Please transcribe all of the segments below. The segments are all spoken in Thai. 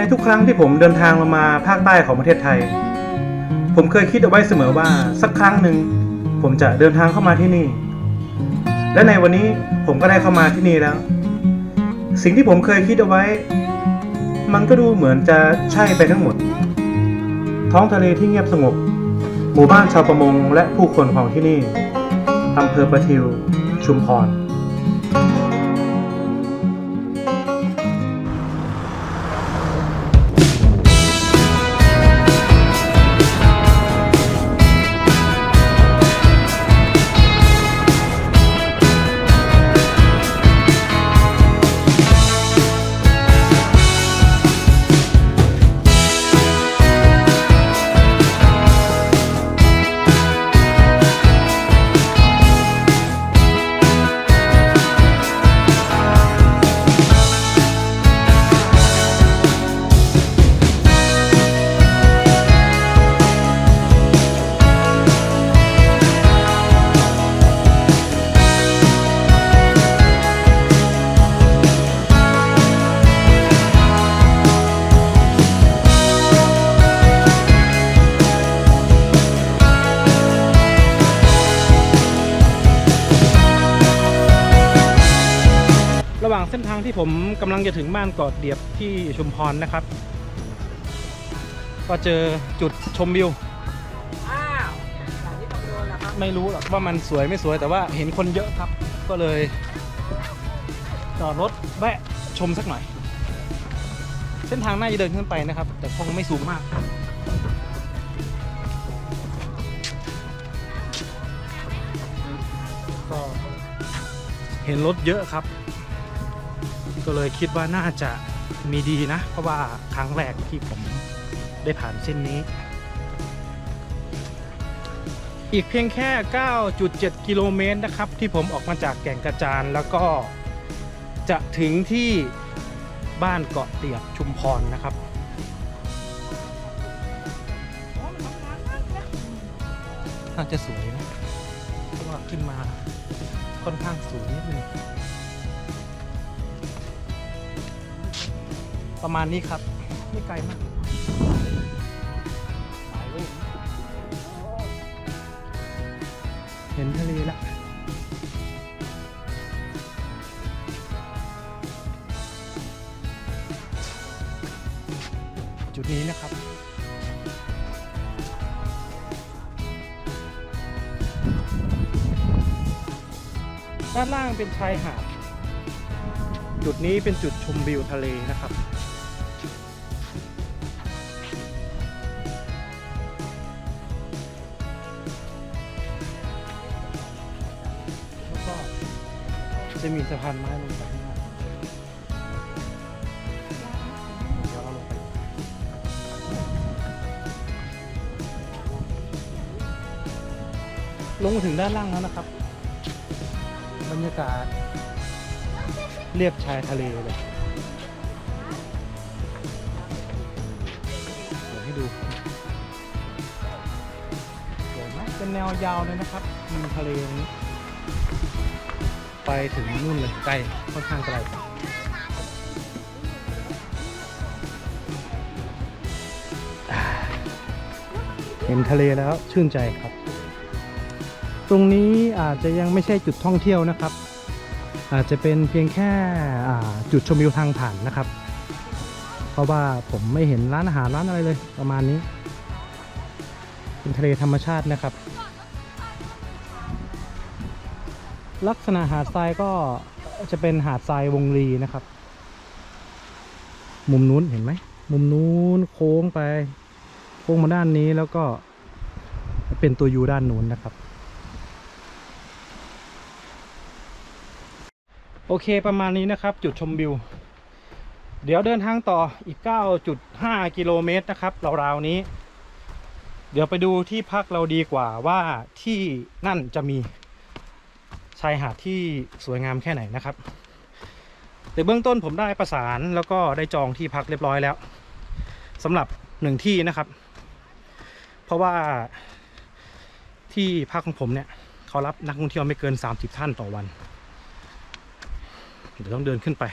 ในทุกครั้งที่ผมเดินทางลงมาภาคใต้ของประเทศไทย ผมเคยคิดเอาไว้เสมอว่าสักครั้งหนึ่งผมจะเดินทางเข้ามาที่นี่ และในวันนี้ผมก็ได้เข้ามาที่นี่แล้ว สิ่งที่ผมเคยคิดเอาไว้ มันก็ดูเหมือนจะใช่ไปทั้งหมด ท้องทะเลที่เงียบสงบ หมู่บ้านชาวประมงและผู้คนของที่นี่อำเภอประทิว ชุมพร ทางที่ผมกำลังจะถึงบ้านเกาะเดียบที่ชุมพรนะครับ ก็เจอจุดชมวิวอ้าวจากที่ต้องโดนแล้วครับไม่รู้หรอกว่ามันสวยไม่สวยแต่ว่าเห็นคนเยอะครับ ก็เลย จอดรถแวะชมสักหน่อย เส้นทางน่าจะเดินขึ้นไปนะครับ แต่คงไม่สูงมากก็เห็นรถเยอะครับ ก็เลยคิดว่าน่าจะมีดีนะ เพราะว่าครั้งแรกที่ผมได้ผ่านเส้นนี้ อีกเพียงแค่ 9.7 กิโลเมตรนะครับ ที่ผมออกมาจากแก่งกระจานแล้วก็จะถึงที่บ้านเกาะเตียบชุมพรนะครับน่าจะสวยนะ เพราะว่าขึ้นมาค่อนข้างสูงนิดนึง ประมาณนี้ครับไม่ไกลมากเว้ยเห็นทะเลแล้วจุดนี้นะครับด้านล่างเป็นชายหาด จุดนี้เป็นจุดชมวิวทะเลนะครับ สะพานไม้ลงไปข้างล่างเดี๋ยวเราลงไปลงมาถึงด้านล่างแล้วนะครับ บรรยากาศเรียบชายทะเลเลยเดี๋ยวให้ดูสวยมากเป็นแนวยาวเลยนะครับมีทะเลตรงนี้ ไปถึงนู่นเลยไกลค่อนข้างไกลเห็นทะเลแล้วชื่นใจครับ ตรงนี้อาจจะยังไม่ใช่จุดท่องเที่ยวนะครับ อาจจะเป็นเพียงแค่จุดชมวิวทางผ่านนะครับ เพราะว่าผมไม่เห็นร้านอาหารร้านอะไรเลยประมาณนี้ เป็นทะเลธรรมชาตินะครับ ลักษณะหาดทรายก็จะเป็นหาดทรายวงรีนะครับ มุมนู้นเห็นไหม มุมนู้นโค้งไป โค้งมาด้านนี้แล้วก็เป็นตัวยูด้านนู้นนะครับ โอเคประมาณนี้นะครับ จุดชมวิว เดี๋ยวเดินทางต่ออีก 9.5 กิโลเมตรนะครับราวๆนี้ เดี๋ยวไปดูที่พักเราดีกว่าว่าที่นั่นจะมี ชายหาดที่สวยงามแค่ไหนนะครับ แต่เบื้องต้นผมได้ประสานแล้วก็ได้จองที่พักเรียบร้อยแล้วสำหรับหนึ่งที่นะครับ เพราะว่าที่พักของผมเนี่ยเขารับนักท่องเที่ยวไม่เกิน 30 ท่านต่อวัน เดี๋ยวต้องเดินขึ้นไป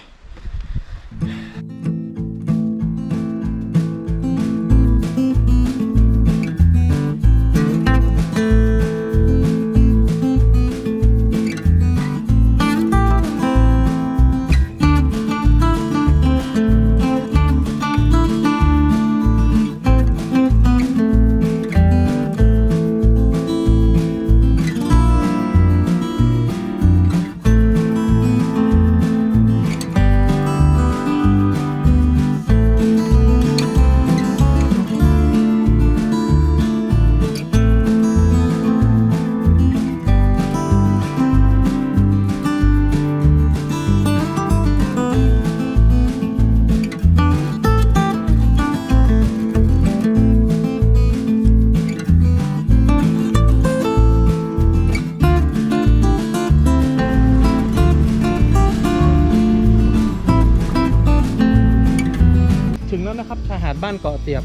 บ้านเกาะเตียบ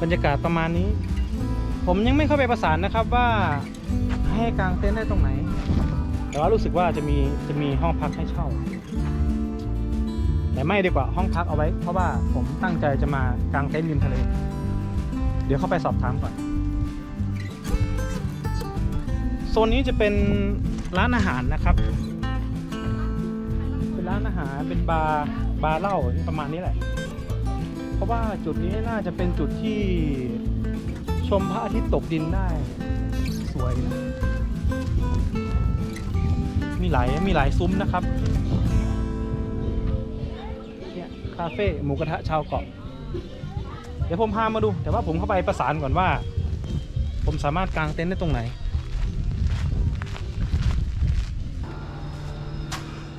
บรรยากาศประมาณนี้ ผมยังไม่เข้าไปประสานนะครับว่าให้กางเต็นท์ได้ตรงไหน แต่ว่ารู้สึกว่าจะมีจะมีห้องพักให้เช่า แต่ไม่ดีกว่าห้องพักเอาไว้ เพราะว่าผมตั้งใจจะมากางเต็นท์ริมทะเล เดี๋ยวเข้าไปสอบถามก่อนโซนนี้จะเป็นร้านอาหารนะครับ เป็นร้านอาหาร เป็นบาร์ บาร์เหล้าประมาณนี้แหละ ราะว่าจุดนี้น่าจะเป็นจุดที่ชมพระอาทิตย์ตกดินได้ สวยนะ มีหลายมีหลายซุ้มนะครับเนี่ยคาเฟ่หมูกระทะชาวเกาะเดี๋ยวผมพามาดู แต่ว่าผมเข้าไปประสานก่อนว่า ผมสามารถกางเต็นท์ได้ตรงไหน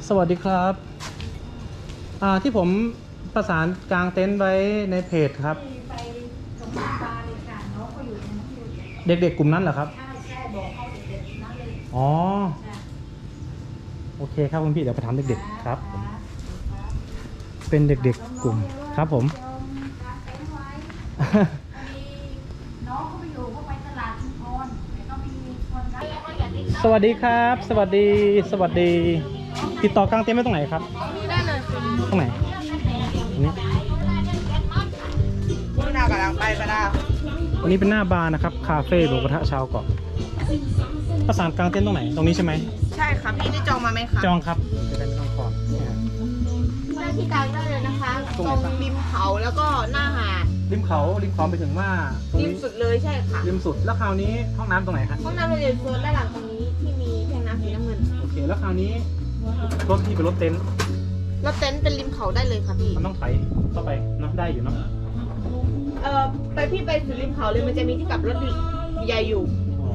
สวัสดีครับอ่าที่ผม ประสานกางเต็นท์ไว้ในเพจครับ ไปสงสารปลาเลยค่ะน้องเขาอยู่ในนั้นอยู่เด็กๆกลุ่มนั้นเหรอครับ ใช่ใช่บอกเขาเด็กๆนั่นเลยอ๋อ จ้ะโอเคครับคุณพี่เดี๋ยวไปถามเด็กๆครับครับเป็นเด็กๆกลุ่มครับผม เดี๋ยวมีการเต้นไว้พอดีน้องเขาไปอยู่เขาไปตลาดชุมพรแล้วก็มีคนรักแล้วก็อยากได้สวัสดีครับ สวัสดี สวัสดี ติดต่อกางเต็นท์ไว้ตรงไหนครับได้เลยค่ะตรงไหน ตรงนี้คุณนากำลังไปปะดาอันนี้เป็นหน้าบาร์นะครับ คาเฟ่หมูกระทะชาวเกาะประสานกางเต็นท์ตรงไหน ตรงนี้ใช่ไหม ใช่ค่ะพี่ได้จองมาไหมคะจองครับจะได้ไม่ต้องก่อนเนี่ยหน้าที่กลางได้เลยนะคะตตรรงงไหนครับริมเขาแล้วก็หน้าหาด ริมเขาริมเขาไปถึงว่าตรงริมนี้สุดเลยใช่ค่ะ ริมสุด แล้วคราวนี้ห้องน้ำตรงไหนฮะห้องน้ำเราอยู่โซนด้านหลังตรงนี้ที่มีแทงน้ำสีน้ำเงิน โอเค แล้วคราวนี้รถที่เป็นรถเต็นท์ รถเต็นท์เป็นริมเขาได้เลยค่ะพี่ มันต้องไถเข้าไปนับได้อยู่เนาะเอ่อไปพี่ไปสุดริมเขาเลยมันจะมีที่กลับรถใหญ่อยู่อ๋อ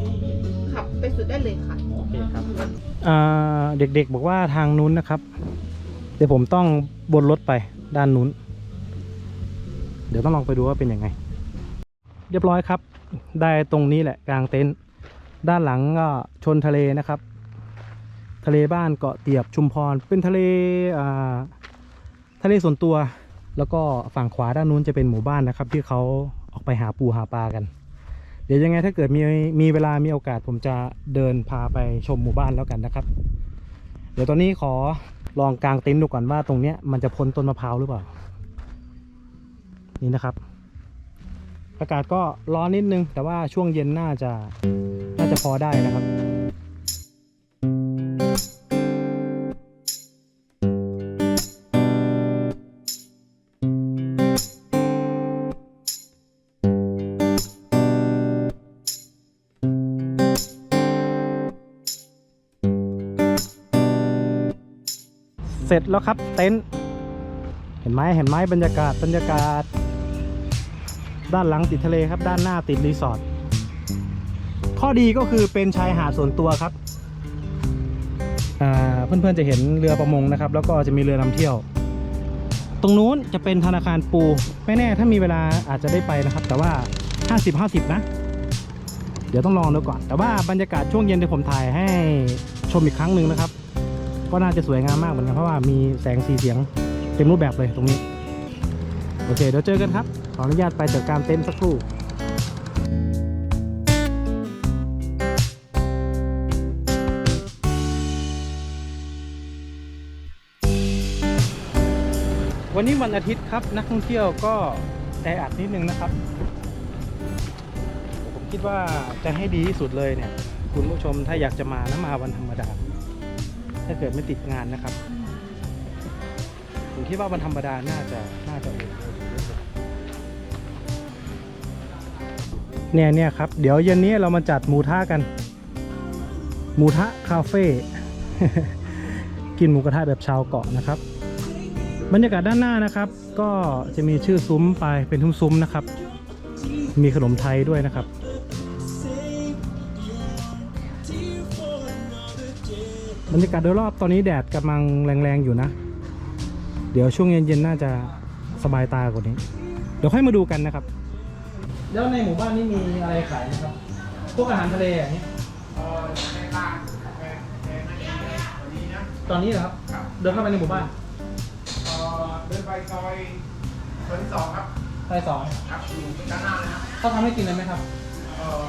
ขับไปสุดได้เลยค่ะ โอเคครับอ่าเด็กๆบอกว่าทางนู้นนะครับ เดี๋ยวผมต้องบนรถไปด้านนู้น เดี๋ยวต้องลองไปดูว่าเป็นยังไง เรียบร้อยครับ ได้ตรงนี้แหละกลางเต็นท์ด้านหลังก็ชนทะเลนะครับ ทะเลบ้านเกาะเตียบชุมพร เป็นทะเลอ่าทะเลส่วนตัว แล้วก็ฝั่งขวาด้านนู้นจะเป็นหมู่บ้านนะครับ ที่เขาออกไปหาปูหาปลากัน เดี๋ยวยังไงถ้าเกิดมีมีเวลามีโอกาสผมจะเดินพาไปชมหมู่บ้านแล้วกันนะครับ เดี๋ยวตอนนี้ขอลองกางเต็นท์ดูก่อนว่าตรงเนี้ยมันจะพ้นต้นมะพร้าวหรือเปล่า นี่นะครับ อากาศก็ร้อนนิดนึง แต่ว่าช่วงเย็นน่าจะน่าจะพอได้นะครับ แล้วครับ เต็นท์เห็นไหมเห็นไหมบรรยากาศบรรยากาศ ด้านหลังติดทะเลครับ ด้านหน้าติดรีสอร์ทข้อดีก็คือเป็นชายหาดส่วนตัวครับเพื่อนๆจะเห็นเรือประมงนะครับ แล้วก็จะมีเรือนำเที่ยว ตรงนู้นจะเป็นธนาคารปู ไม่แน่ถ้ามีเวลาอาจจะได้ไปนะครับ แต่ว่า 50 50 นะ เดี๋ยวต้องลองดูก่อน แต่ว่าบรรยากาศช่วงเย็นที่ผมถ่ายให้ชมอีกครั้งหนึ่งนะครับ ก็น่าจะสวยงามมากเหมือนกันเพราะว่ามีแสงสีเสียงเต็มรูปแบบเลยตรงนี้ โอเคเดี๋ยวเจอกันครับ ขออนุญาตไปจัดการเต็นท์สักครู่วันนี้วันอาทิตย์ครับนักท่องเที่ยวก็แออัดนิดนึงนะครับ ผมคิดว่าจะให้ดีที่สุดเลยเนี่ย คุณผู้ชมถ้าอยากจะมานะมาวันธรรมดา ถ้าเกิดไม่ติดงานนะครับผมคิดว่าวันธรรมดาน่าจะน่าจะโอเคเนี่ยเนี่ยครับ เดี๋ยวเย็นนี้เรามาจัดหมูทะกัน หมูทะคาเฟ่ กินหมูกระทะแบบชาวเกาะนะครับ บรรยากาศด้านหน้านะครับ ก็จะมีชื่อซุ้มไปเป็นทุ่มซุ้มนะครับ มีขนมไทยด้วยนะครับ รรยากาศโดยรอบตอนนี้แดดกำลังแรงๆอยู่นะ เดี๋ยวช่วงเย็นๆน่าจะสบายตากว่านี้ เดี๋ยวค่อยมาดูกันนะครับ แล้วในหมู่บ้านนี้มีอะไรขายนะครับ พวกอาหารทะเลอย่างนี้ตอนนี้เหรอครับ เดินเข้าไปในหมู่บ้านเอ่อเดินไปซอยซอยที่สองครับซอยสองครับอยู่ด้านหน้าเลยครับเขาทำให้กินเลยไหมครับ เอ่อ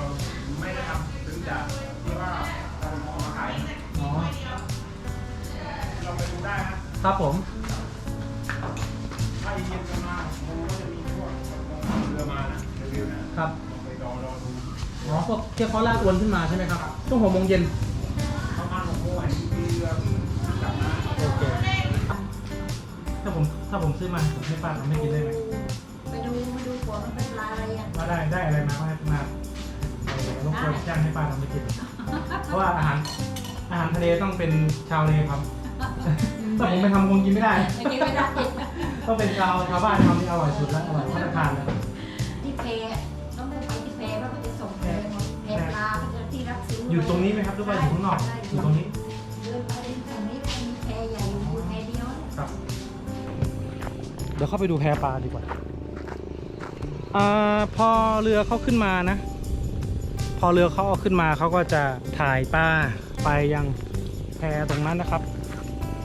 ไม่ได้ทำถึงจะที่ว่าทำเอามาขาย อ๋อเราไปดูได้นะครับผม ถ้าเย็นๆกันมาโมก็จะมีพวกเรือมานะรีวิวนะครับลองไปรอรอดูอ๋อพวกที่เขาลากอวนขึ้นมาใช่ไหมครับช่วงหกโมงเย็นประมาณหกโมงเห็นมีเรือวิ่งกลับมาโอเคถ้าผมถ้าผมซื้อมาผมให้ป้าทำให้กินได้ไหมไปดูไปดูหัวมันเป็นลายอะไรอะว่าได้ได้อะไรมาว่ามาเอ่อรบกวนจ้างให้ป้าทำให้กินเพราะว่าอาหาร อาหารทะเลต้องเป็นชาวเลครับถ้าผมไปทำคงกินไม่ได้ไม่กินไม่ได้ต้องเป็นชาวชาวบ้านทำที่อร่อยสุดและอร่อยมาตรฐานเลยที่เพต้องไปที่เพแล้วก็จะส่งเพหมดเพปลาก็จะที่รับซื้ออยู่ตรงนี้ไหมครับหรือว่าอยู่ข้างนอกอยู่ตรงนี้เดินไปตรงนี้เป็นเพใหญ่อยู่เพเดียวครับเดี๋ยวเข้าไปดูแพปลาดีกว่าอ่าพอเรือเขาขึ้นมานะ พอเรือเขาเอาขึ้นมาเขาก็จะถ่ายปลา ไปยังแพตรงนั้นนะครับ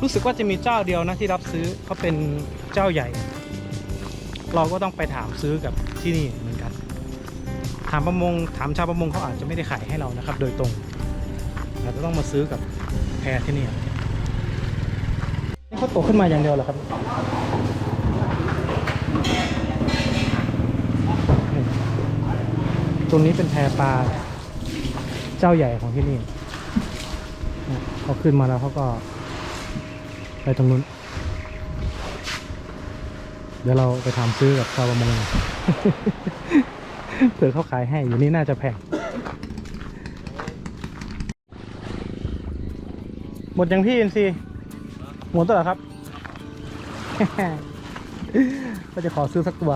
รู้สึกว่าจะมีเจ้าเดียวนะที่รับซื้อเขาเป็นเจ้าใหญ่ เราก็ต้องไปถามซื้อกับที่นี่เหมือนกัน ถามประมงถามชาวประมงเขาอาจจะไม่ได้ขายให้เรานะครับ โดยตรงอาจะต้องมาซื้อกับแพที่นี่นี่เขาตกขึ้นมาอย่างเดียวเหรอครับตรงนี้เป็นแพปลาเจ้าใหญ่ของที่นี่ นี่เขาขึ้นมาแล้วเขาก็ ไปตรงนู้น เดี๋ยวเราไปทำซื้อกับชาวประมงเผื่อเขาขายให้อยู่นี่น่าจะแพงหมดยังพี่อินซีหมดตัวเหรอครับ ก็จะขอซื้อสักตัว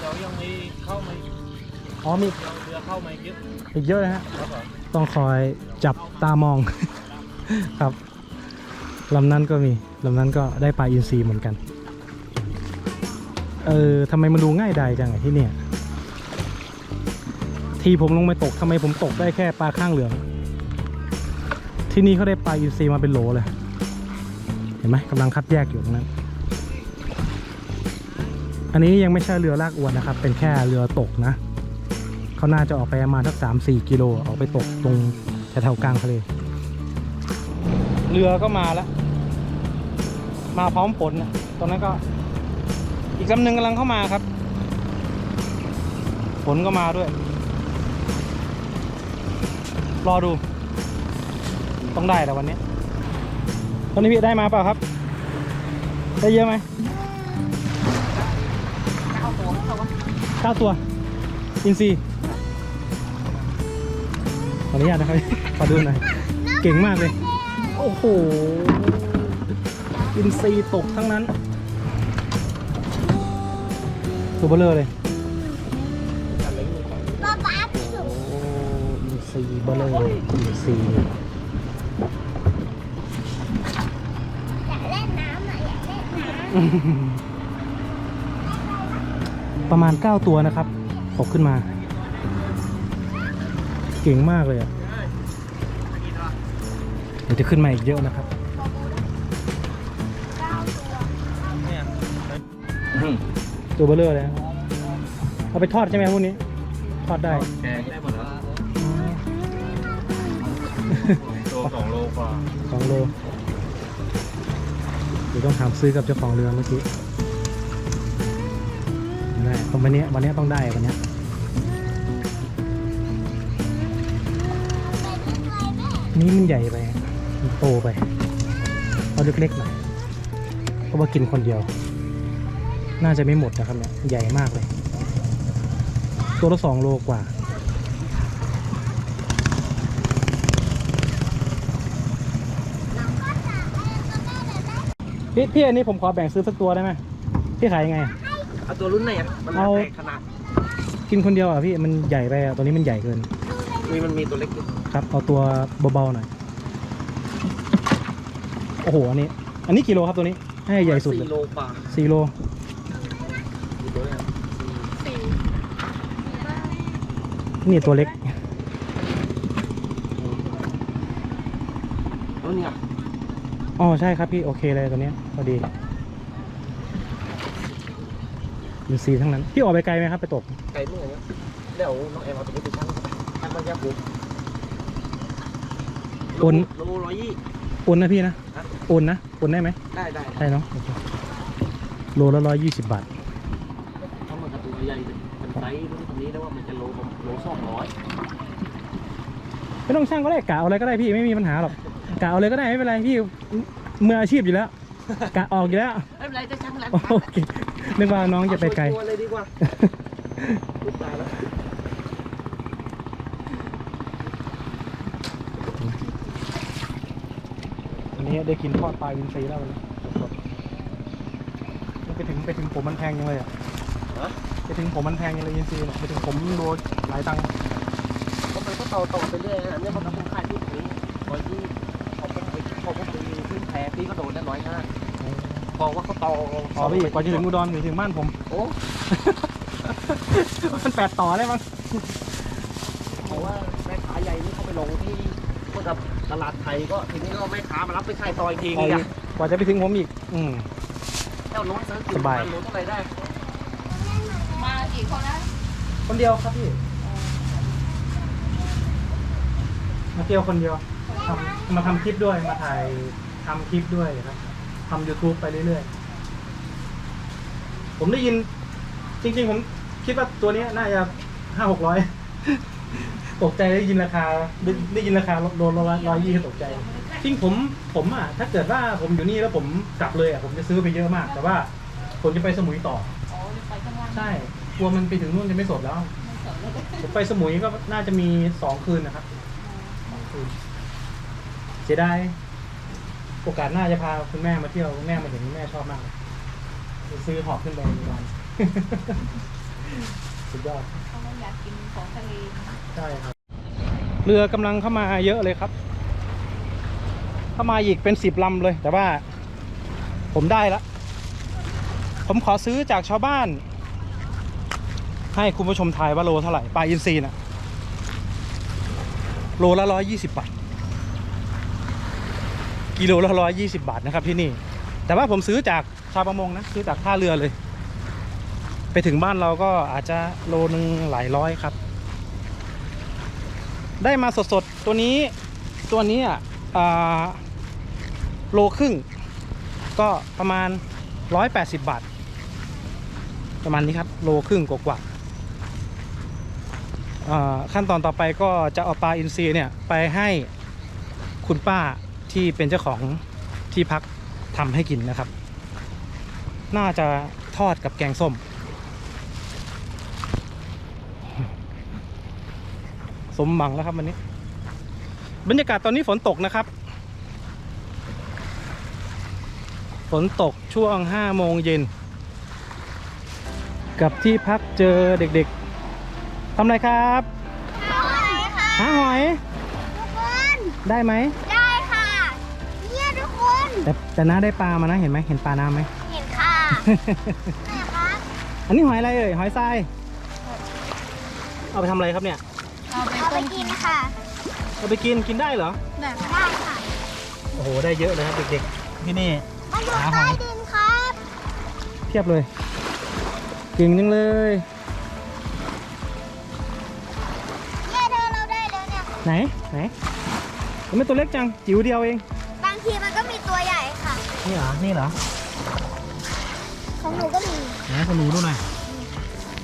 เดี๋ยวยังมีเข้ามาอีกอ๋อมีเรือเข้ามาอีกเยอะอีกเยอะเลยฮะครับผมต้องคอยจับตามอง ครับลำนั้นก็มีลำนั้นก็ได้ปลาอินทรีเหมือนกัน เออทำไมมันดูง่ายดายจังไงที่เนี่ย ทีผมลงไปตกทำไมผมตกได้แค่ปลาข้างเหลือง ที่นี่เขาได้ปลาอินทรีมาเป็นโหลเลย เห็นไหมกำลังคัดแยกอยู่ตรงนั้น อันนี้ยังไม่ใช่เรือลากอวนนะครับ เป็นแค่เรือตกนะเขาน่าจะออกไปประมาณสักสามสี่กิโลออกไปตกตรงแถวกลางทะเล เรือก็มาแล้ว มาพร้อมฝนนะตรงนั้นก็ อีกลำหนึ่งกำลังเข้ามาครับฝนก็มาด้วย รอดู ต้องได้แต่วันนี้ตอนนี้พี่ได้มาเปล่าครับ ได้เยอะไหมเก้าตัวเก้าตัวอินซีขออนุญาตนะครับ ขอดูหน่อย เก่งมากเลย โอ้โหอินซีตกทั้งนั้น ตัวเบลเลอร์เลยโอ้อินซีเบลเลอร์อินซีประมาณ 9 ตัวนะครับ ตกขึ้นมา เก่งมากเลยอะ เดี๋ยวจะขึ้นมาอีกเยอะนะครับตัวเบลเลอร์เลยนะเอาไปทอดใช่ไหมพวกนี้ ทอดได้แกงได้หมดแล้วตัวสองโลกว่าสองโลเดี๋ยวต้องถามซื้อกับเจ้าของเรือเมื่อกี้ได้ตรงวันนี้วันนี้ต้องได้วันนี้นี่มันใหญ่ไปมัน โตไป เอาเล็กๆหน่อยเพราะว่ากินคนเดียว น่าจะไม่หมดนะครับเนี่ย ใหญ่มากเลย ตัวละสองโลกว่า พี่พี่อันนี้ผมขอแบ่งซื้อสักตัวได้ไหมพี่ขายยังไง เอาตัวรุ่นไหนอะ มันเอาแตกขนาดกินคนเดียวอะพี่ มันใหญ่ไปอะตัวนี้มันใหญ่เกินนี่มันมีตัวเล็กอยู่ครับ เอาตัวเบาๆหน่อย โอ้โห อันนี้ อันนี้กี่โลครับตัวนี้ ให้ใหญ่สุดเลยสี่โลกว่าสี่โลกี่ตัวเนี่ยนี่ตัวเล็กตัวเนี่ยอ๋อใช่ครับพี่ โอเคเลยตัวเนี้ยพอดีอินซีย์ทั้งนั้น พี่ออกไปไกลไหมครับ ไปตก ไกลเมื่อไหร่เดี๋ยวน้องแอมเอาตัวนี้ไปชั่งชั่งมายาปุ๊บโอนโลร้อยยี่โอนนะพี่นะฮะ โอนนะโอนได้ไหมได้ได้ได้เนาะโอเคโลละร้อยยี่สิบบาทเพราะมันกระตัวใหญ่เป็นไซส์รุ่นนี้แล้วว่ามันจะโลประมาณโลสองร้อยไม่ต้องช่างก็ได้กะเอาอะไรก็ได้พี่ไม่มีปัญหาหรอกกะเอาเลยก็ได้ไม่เป็นไรพี่มืออาชีพอยู่แล้วกะออกอยู่แล้วไม่เป็นไรจะชั่งแล้วโอเคนึกว่าน้องจะไปไกล เอาชัวร์ๆเลยดีกว่าอุ๊ยตายแล้ว วั นนี้ได้กินทอดปลาอินทรีแล้ววันนี้สดๆไปถึงไปถึงผมมันแพงยังเลยอะไปถึงผมมันแพงยังเลยอินทรีเนี่ยไปถึงผมโลหลายตังค์เพราะมันก็โตโตๆไปเรื่อยนะเนี่ยมันก็คงขายที่ตรงนี้ร้อยยี่พอผมไปพอผมไปขึ้นแพพี่ก็โดนได้ร้อยห้าเพราะว่าเขาโตอ๋อพี่กว่าจะถึงอุดรหรือถึงบ้านผมโอ้มันแปดต่อได้มั้งเพราะว่าแม่ค้าใหญ่นี่เขาไปลงที่ พวกกับตลาดไทยก็ทีนี้ก็แม่ค้ามารับไปขายต่ออีกทีนึงอะกว่าจะไปถึงผมอีก อืมเจ้าโน้นซื้อกิสบายโน้นเท่าไหร่ได้ มากี่คนนะคนเดียวครับพี่มาเที่ยวคนเดียวทำมาทำคลิปด้วยมาถ่ายทำคลิปด้วยครับทำ YouTube ไปเรื่อยๆ ผมได้ยิน จริง ๆ ผมคิดว่าตัวเนี้ยน่าจะห้าหกร้อย ตกใจได้ยินราคาได้ได้ยินราคาโดนร้อยร้อยยี่ตกใจจริงผมผมอะถ้าเกิดว่าผมอยู่นี่แล้วผมกลับเลยอะผมจะซื้อไปเยอะมาก แต่ว่าผมจะไปสมุยต่ออ๋อไปข้างล่างใช่กลัวมันไปถึงนู่นจะไม่สดแล้วไม่สนเลยผมไปสมุยก็น่าจะมีสองคืนนะครับสองคืนเสียดายโอกาสหน้าจะพาคุณแม่มาเที่ยวคุณแม่มาเห็นคุณแม่ชอบมากเลยจะซื้อหอบขึ้นไปวัน สุดยอดเขาไม่อยากกินของทะเลใช่ครับ เรือกำลังเข้ามาเยอะเลยครับ เข้ามาอีกเป็นสิบลำเลย แต่ว่า ผมได้ละ ผมขอซื้อจากชาวบ้าน ให้คุณผู้ชมทายว่าโลเท่าไหร่ปลาอินทรีน่ะโลละร้อยยี่สิบบาท กิโลละร้อยยี่สิบาทนะครับที่นี่ แต่ว่าผมซื้อจากชาวประมงนะ ซื้อจากท่าเรือเลย ไปถึงบ้านเราก็อาจจะโลนึงหลายร้อยครับ ได้มาสดๆ ตัวนี้ตัวนี้อะโลครึ่ง ก็ประมาณ 180 บาท ประมาณนี้ครับ โลครึ่งกว่าๆอ่าขั้นตอนต่อไปก็จะเอาปลาอินทรีเนี่ยไปให้คุณป้าที่เป็นเจ้าของที่พักทำให้กินนะครับ น่าจะทอดกับแกงส้ม สมหวังแล้วครับวันนี้ บรรยากาศตอนนี้ฝนตกนะครับ ฝนตกช่วง5โมงเย็น กับที่พักเจอเด็กๆทำอะไรครับหาหอยทุกคนได้ไหม ได้ค่ะ เนี่ยทุกคน แต่แต่น้าได้ปลามานะเห็นไหมเห็นปลาน้ำไหม เห็นค่ะแม่ครับ อันนี้หอยอะไรเอ่ย หอยทราย เอาไปทำอะไรครับเนี่ย เอาไปเอาไปต้มกินค่ะ เอาไปกินกินได้เหรอได้ค่ะ โอ้โห ได้เยอะเลยครับเด็กๆ ที่นี่ มันอยู่หาหใต้อยดินครับเทียบเลยเก่งจังเลยเนี่ยเดินเราได้แล้วเนี่ย ไหน ไหนทำไมตัวเล็กจัง จิ๋วเดียวเอง บางทีมันก็มีตัวใหญ่ค่ะ นี่เหรอ นี่เหรอ ของหนูก็มี ไหนคุณหนูดูหน่อย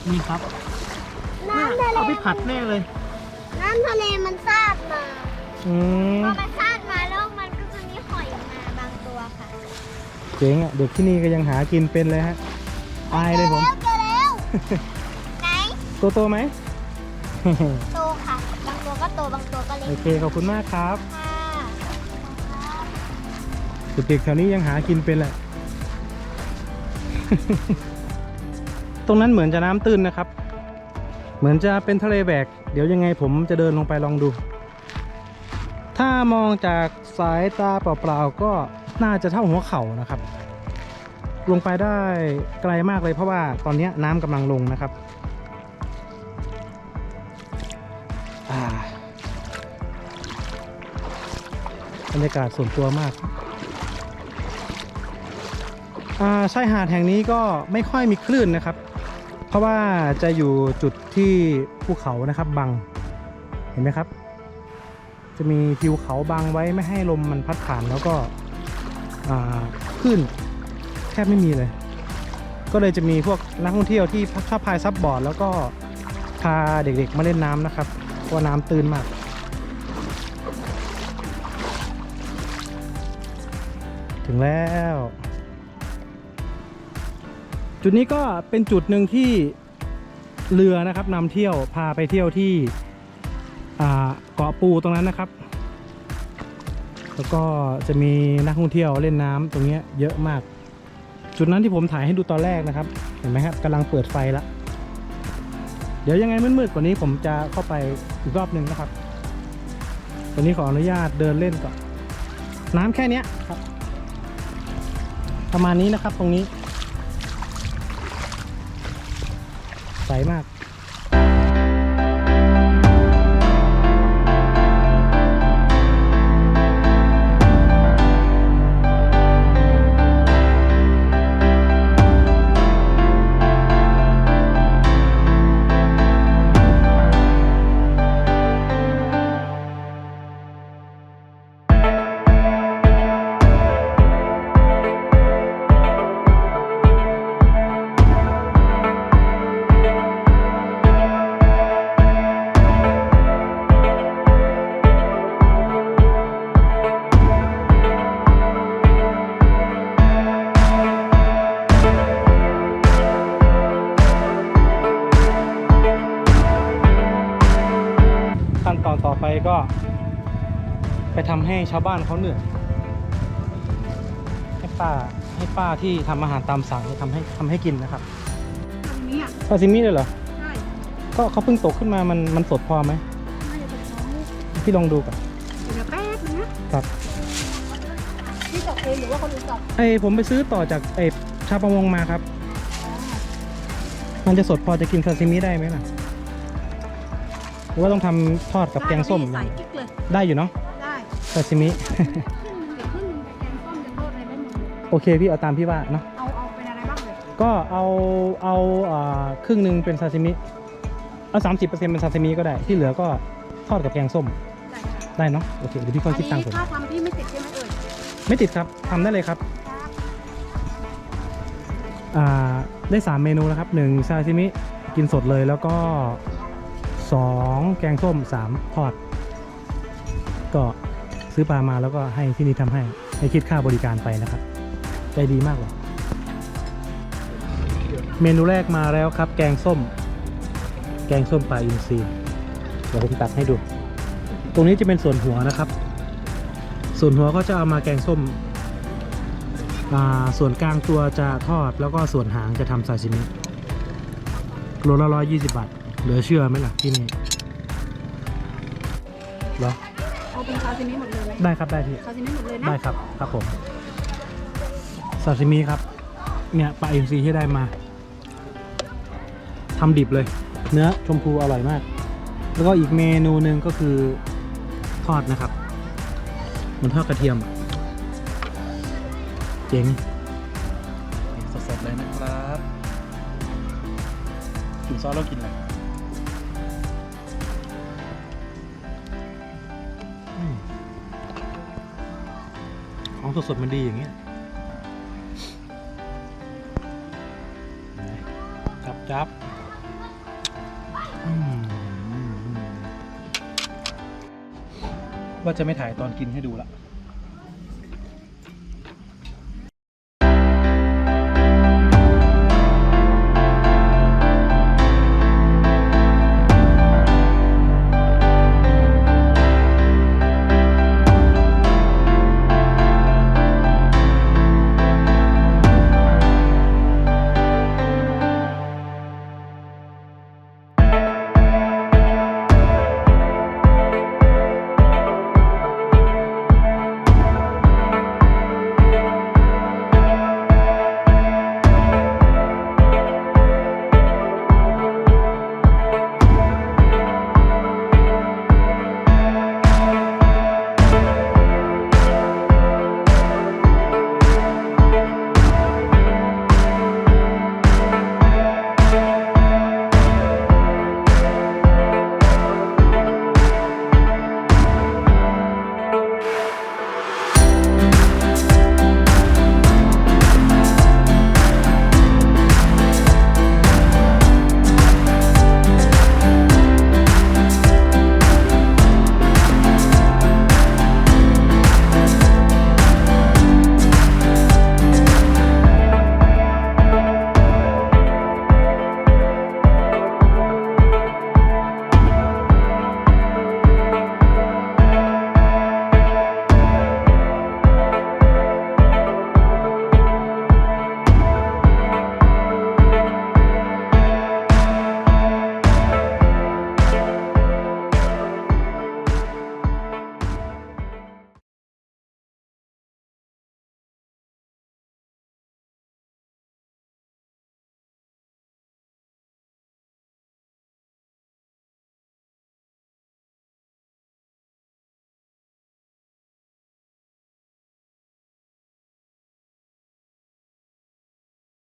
นี่ครับ น้ำทะเลเอาไปผัดแน่เลย น้ำทะเลมันซาดมาอืมพอมันซาดมาแล้วมันก็จะมีหอยมาบางตัวค่ะเจ๋งอะเด็กที่นี่ก็ยังหากินเป็นเลยฮะอายเลยผม เจอแล้วเจอแล้ว ไหนตัวโตไหม โตค่ะ บางตัวก็โตบางตัวก็เล็โอกเคขอบคุณมากครับค่ะเด็กๆแถวนี้ยังหากินเป็นแหละ ตรงนั้นเหมือนจะน้ำตื้นนะครับ เหมือนจะเป็นทะเลแบก เดี๋ยวยังไงผมจะเดินลงไปลองดู ถ้ามองจากสายตาเปล่าๆ ก็น่าจะเท่าหัวเข่านะครับ ลงไปได้ไกลมากเลยเพราะว่าตอนนี้น้ำกำลังลงนะครับอ่าบรรยากาศส่วนตัวมากอ่าชายหาดแห่งนี้ก็ไม่ค่อยมีคลื่นนะครับ เพราะว่าจะอยู่จุดที่ภูเขานะครับบังเห็นไหมครับ จะมีทิวเขาบังไว้ไม่ให้ลมมันพัดผ่านแล้วก็อ่าคลื่นแทบไม่มีเลย ก็เลยจะมีพวกนักท่องเที่ยวที่ชอบพายซับบอร์ดแล้วก็พาเด็กๆมาเล่นน้ำนะครับเพราะน้ำตื้นมากถึงแล้ว จุดนี้ก็เป็นจุดหนึ่งที่เรือนะครับนำเที่ยวพาไปเที่ยวที่เกาะปูตรงนั้นนะครับ แล้วก็จะมีนักท่องเที่ยวเล่นน้ำตรงนี้เยอะมาก จุดนั้นที่ผมถ่ายให้ดูตอนแรกนะครับ เห็นไหมครับกำลังเปิดไฟแล้วเดี๋ยวยังไงมืดๆกว่านี้ผมจะเข้าไปอีกรอบหนึ่งนะครับตอนนี้ขออนุญาตเดินเล่นก่อน น้ำแค่นี้ครับ ประมาณนี้นะครับตรงนี้ มากำให้ชาวบ้านเขาเหนื่อยให้ป้าให้ป้าที่ทำอาหารตามสั่งทำให้ทำให้กินนะครับทำนี้อะซาซิมิเลยเหรอ ใช่ก็เขาเพิ่งตกขึ้นมามันมันสดพอไหมน่าจะเป็นน้องพี่ลองดูก่อนเดี๋ยวแป๊บนึงนะครับพี่ตกเองหรือว่าคนอื่นตกไอผมไปซื้อต่อจากไอชาวประมงมาครับ มันจะสดพอจะกินซาซิมิได้ไหมล่ะ หรือว่าต้องทำทอดกับแกงส้ม ใส่กิ๊กเลย ได้อยู่เนาะได้ ซาซิมิครึ่งหนึงเดี๋ยวครึ่งหนึงไปแกงส้มจะโทษอะไรได้หมดเลยโอเคพี่เอาตามพี่ว่าเนาะ เอาเอาเป็นอะไรบ้างเลยก็เอาเอาอ่าครึ่งหนึ่งเป็นซาซิมิ เอาสามสิบเปอร์เซ็นต์เป็นซาซิมิก็ได้ ที่เหลือก็ทอดกับแกงส้มได้ค่ะได้เนาะ โอเคเดี๋ยวพี่ค่อยคิดตังค์ผม ถ้าทำพี่ไม่ติดใช่ไหมเอ่ยไม่ติดครับทำได้เลยครับอ่าได้สามเมนูนะครับหนึ่งซาซิมิกินสดเลยแล้วก็สองแกงส้มสามทอด ก็ ซื้อปลามาแล้วก็ให้ที่นี่ทำให้ให้คิดค่าบริการไปนะครับ ใจดีมากเลยเมนูแรกมาแล้วครับ แกงส้ม แกงส้มปลาอินทรีเดี๋ยวผมตัดให้ดู ตรงนี้จะเป็นส่วนหัวนะครับ ส่วนหัวก็จะเอามาแกงส้มส่วนกลางตัวจะทอดแล้วก็ส่วนหางจะทำซาซิมิโลละร้อยยี่สิบบาทเหลือเชื่อไหมล่ะที่นี่เหรอเอาเป็นซาซิมิหมดเลย มได้ครับได้พี่ซาซิมิหมดเลยนะได้ครับครับผมซาซิมิครับ เนี่ยปลาอินทรีที่ได้มาทำดิบเลย เนื้อชมพูอร่อยมาก แล้วก็อีกเมนูหนึ่งก็คือทอดนะครับเหมันทอดกระเทียมอะเจ๋งสดๆเลยนะครับกินซอสแล้วกินอะไร ของสดๆมันดีอย่างเงี้ยจับจับว่าจะไม่ถ่ายตอนกินให้ดูละ